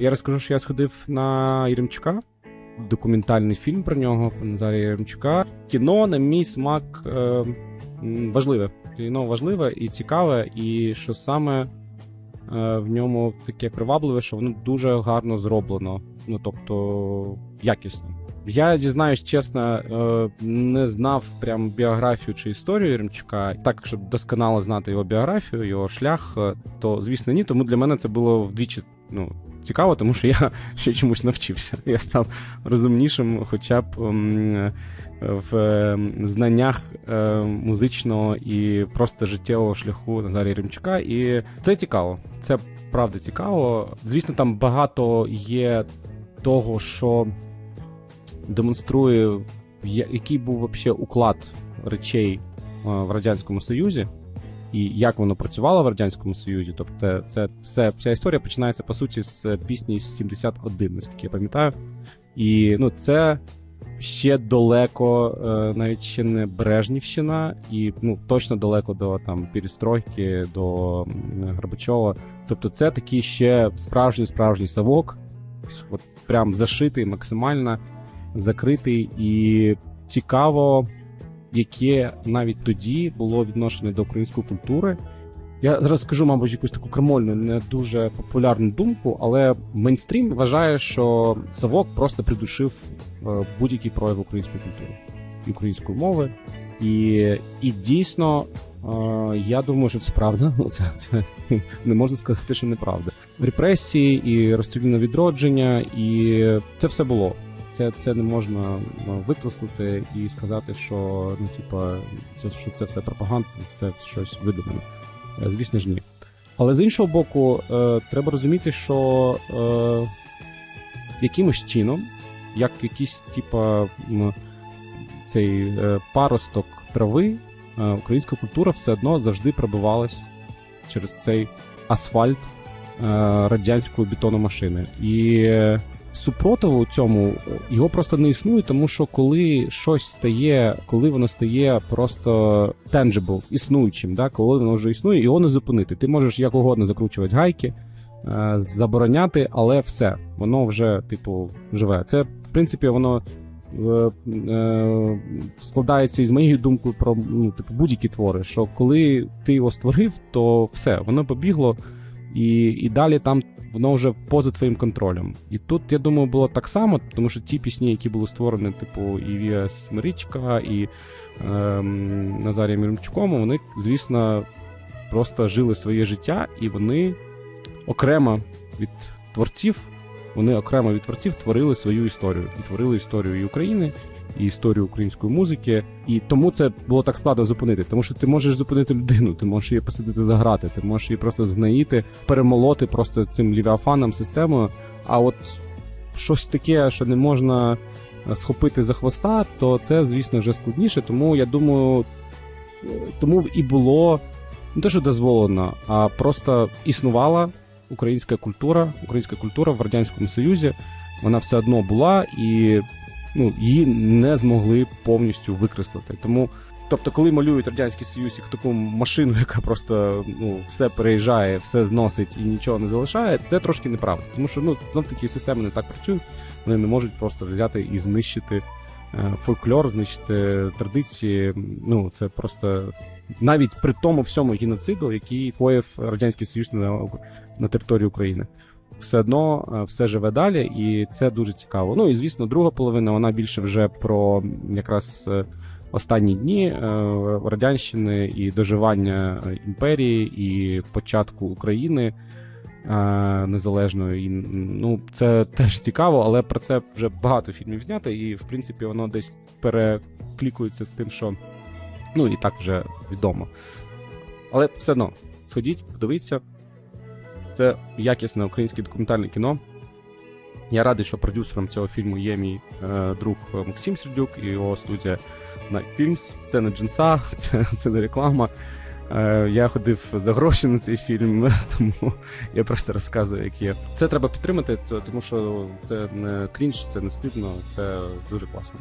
Я розкажу, що я сходив на Єремчука, документальний фільм про нього про Назарія Єремчука. Кіно, на мій смак, е, важливе. Кіно важливе і цікаве, і що саме е, в ньому таке привабливе, що воно дуже гарно зроблено. Ну тобто якісно. Я дізнаюсь чесно, е, не знав прям біографію чи історію Єремчука. Так, щоб досконало знати його біографію, його шлях, е, то звісно ні. Тому для мене це було вдвічі ну, цікаво, тому що я ще чомусь навчився. Я став розумнішим, хоча б в е, знаннях е, музичного і просто життєвого шляху Назарія Єремчука. І це цікаво. Це правда цікаво. Звісно, там багато є того, що демонструє, який був вообще уклад речей е, в Радянському Союзі. І як воно працювало в радянському союзі, тобто це все вся історія починається по суті з пісні 71, наскільки я пам'ятаю. І ну це ще далеко, е, навіть ще не Брежнівщина, і ну точно далеко до там перестройки, до Горбачова. Тобто, це такий ще справжній справжній совок, от прям зашитий, максимально закритий і цікаво яке навіть тоді було відношення до української культури. Я зараз скажу, мабуть, якусь таку крамольну, не дуже популярну думку, але мейнстрім вважає, що Савок просто придушив е, будь-який прояв української культури, української мови. І, і дійсно, е, я думаю, що це правда. Це, це не можна сказати, що неправда. Репресії і розстріляне відродження, і це все було. Це, це не можна викреслити і сказати, що ну, типа, це, що це все пропаганда, це щось видумане. Е, Звісно ж, ні. Але з іншого боку, е, треба розуміти, що е, якимось чином, як якийсь, типа, цей е, паросток трави, е, українська культура все одно завжди пробивалась через цей асфальт е, радянської бетономашини. І е, супротиву цьому його просто не існує, тому що коли щось стає, коли воно стає просто tangible, існуючим, да, коли воно вже існує, його не зупинити. Ти можеш як угодно закручувати гайки, е, забороняти, але все, воно вже, типу, живе. Це, в принципі, воно. е, е, Складається із моєю думкою про ну, типу, будь-які твори, що коли ти його створив, то все, воно побігло, і, і далі там воно вже поза твоїм контролем. І тут, я думаю, було так само, тому що ті пісні, які були створені, типу, і Віа Смирічка, і ем, Назарієм Єремчуком, вони, звісно, просто жили своє життя, і вони окремо від творців, вони окремо від творців творили свою історію. І творили історію і України, і історію української музики. І тому це було так складно зупинити. Тому що ти можеш зупинити людину, ти можеш її посадити за грати, ти можеш її просто згноїти, перемолоти просто цим лівіафаном системою. А от щось таке, що не можна е, схопити за хвоста, то це, звісно, вже складніше. Тому я думаю, тому і було не те, що дозволено, а просто існувала українська культура, українська культура в Радянському Союзі. Вона все одно була і ну, її не змогли повністю викреслити. Тому, тобто, коли малюють Радянський Союз як таку машину, яка просто ну, все переїжджає, все зносить і нічого не залишає, це трошки неправда. Тому що ну, знов такі системи не так працюють, вони не можуть просто взяти і знищити е, фольклор, знищити традиції. Ну, це просто навіть при тому всьому геноциду, який коїв Радянський Союз на, на території України все одно е, все живе далі, і це дуже цікаво. Ну і звісно, друга половина вона більше вже про якраз е, останні дні е, радянщини і доживання імперії, і початку України незалежної. І, ну, це теж цікаво, але про це вже багато фільмів знято, і в принципі воно десь переклікується з тим, що ну і так вже відомо. Але все одно, сходіть, подивіться. Це якісне українське документальне кіно. Я радий, що продюсером цього фільму є мій е, друг Максим Сердюк і його студія Night Films. Це не джинса, це, це не реклама. Е, я ходив за гроші на цей фільм, тому я просто розказую, як є. Це треба підтримати, тому що це не крінж, це не стидно, це дуже класно.